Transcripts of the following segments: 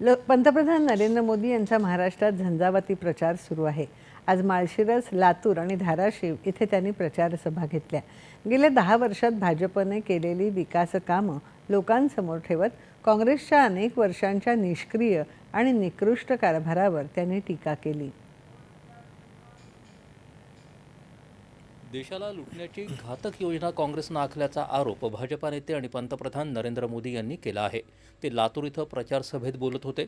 ल पंतप्रधान नरेंद्र मोदी यांचा महाराष्ट्रात झंझावाती प्रचार सुरू आहे. आज माळशिरस लातूर आणि धाराशिव इथे त्यांनी प्रचारसभा घेतल्या. गेल्या दहा वर्षात भाजपने केलेली विकासकामं लोकांसमोर ठेवत काँग्रेसच्या अनेक वर्षांच्या निष्क्रिय आणि निकृष्ट कारभारावर त्यांनी टीका केली. देशाला लुटण्याची घातक योजना काँग्रेसनं आखल्याचा आरोप भाजपा नेते आणि पंतप्रधान नरेंद्र मोदी यांनी केला आहे. ते लातूर इथं प्रचारसभेत बोलत होते.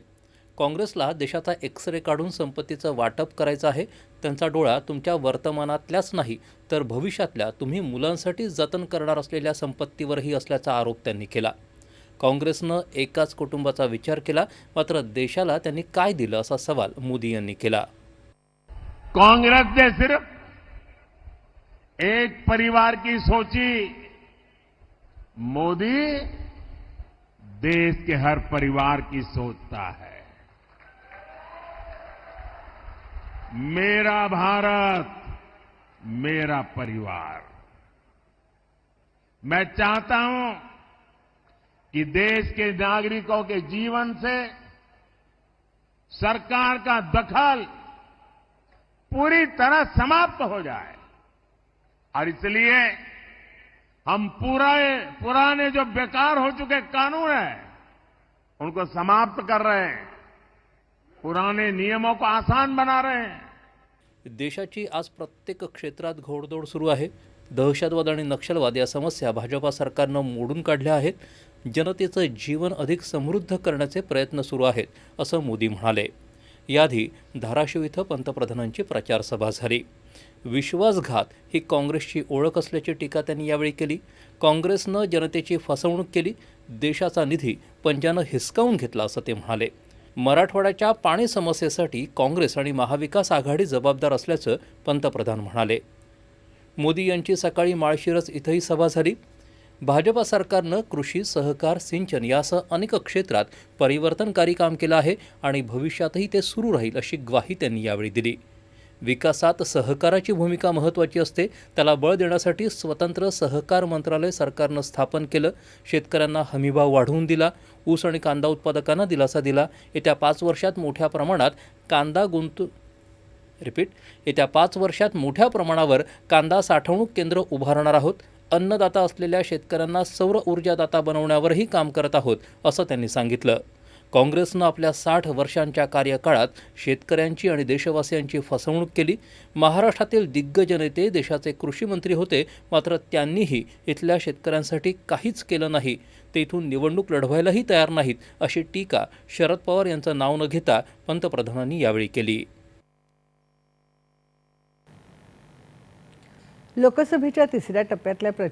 काँग्रेसला देशाचा एक्सरे काढून संपत्तीचं वाटप करायचं आहे. त्यांचा डोळा तुमच्या वर्तमानातल्याच नाही तर भविष्यातल्या तुम्ही मुलांसाठी जतन करणार असलेल्या संपत्तीवरही असल्याचा आरोप त्यांनी केला. काँग्रेसनं एकाच कुटुंबाचा विचार केला मात्र देशाला त्यांनी काय दिलं असा सवाल मोदी यांनी केला. काँग्रेसने सिर्फ एक परिवार की सोची, मोदी देश के हर परिवार की सोचता है। मेरा भारत, मेरा परिवार। मैं चाहता हूँ कि देश के नागरिकों के जीवन से सरकार का दखल पूरी तरह समाप्त हो जाए। और इसलिए हम पूरा पुराने जो बेकार हो चुके कानून हैं उनको समाप्त कर रहे हैं। पुराने नियमों को आसान बना रहे हैं। देशाची आज प्रत्येक क्षेत्रात घोडदौड सुरू आहे. दहशतवाद आणि नक्षलवाद या समस्या भाजपा सरकारनं मोडून काढल्या आहेत. जनतेचं जीवन अधिक समृद्ध करण्याचे प्रयत्न सुरू आहेत असं मोदी म्हणाले. याआधी धाराशिव इथं पंतप्रधानांची प्रचारसभा झाली. विश्वासघात ही काँग्रेसची ओळख असल्याची टीका त्यांनी यावेळी केली. काँग्रेसनं जनतेची फसवणूक केली. देशाचा निधी पंजानं हिसकावून घेतला असं ते म्हणाले. मराठवाड्याच्या पाणी समस्येसाठी काँग्रेस आणि महाविकास आघाडी जबाबदार असल्याचं पंतप्रधान म्हणाले. मोदी यांची सकाळी माळशिरस इथंही सभा झाली. भाजपा सरकारनं कृषी सहकार सिंचन यासह अनेक क्षेत्रात परिवर्तनकारी काम केलं आहे आणि भविष्यातही ते सुरू राहील अशी ग्वाही त्यांनी यावेळी दिली. विकासात सहकाराची भूमिका महत्त्वाची असते. त्याला बळ देण्यासाठी स्वतंत्र सहकार मंत्रालय सरकारनं स्थापन केलं. शेतकऱ्यांना हमीभाव वाढवून दिला. ऊस आणि कांदा उत्पादकांना दिलासा दिला. येत्या पाच वर्षात मोठ्या प्रमाणात कांदा गुंतू रिपीट येत्या पाच वर्षात मोठ्या प्रमाणावर कांदा साठवणूक केंद्र उभारणार आहोत. अन्नदाता असलेल्या शेतकऱ्यांना सौर ऊर्जादाता बनवण्यावरही काम करत आहोत असं त्यांनी सांगितलं. काँग्रेसनं आपल्या साठ वर्षांच्या कार्यकाळात शेतकऱ्यांची आणि देशवासियांची फसवणूक केली. महाराष्ट्रातील दिग्गज नेते देशाचे कृषी मंत्री होते मात्र त्यांनीही इथल्या शेतकऱ्यांसाठी काहीच केलं नाही. ते इथून निवडणूक लढवायलाही तयार नाहीत अशी टीका शरद पवार यांचं नाव न घेता पंतप्रधानांनी यावेळी केली. लोकसभेच्या तिसऱ्या टप्प्यातल्या प्रचार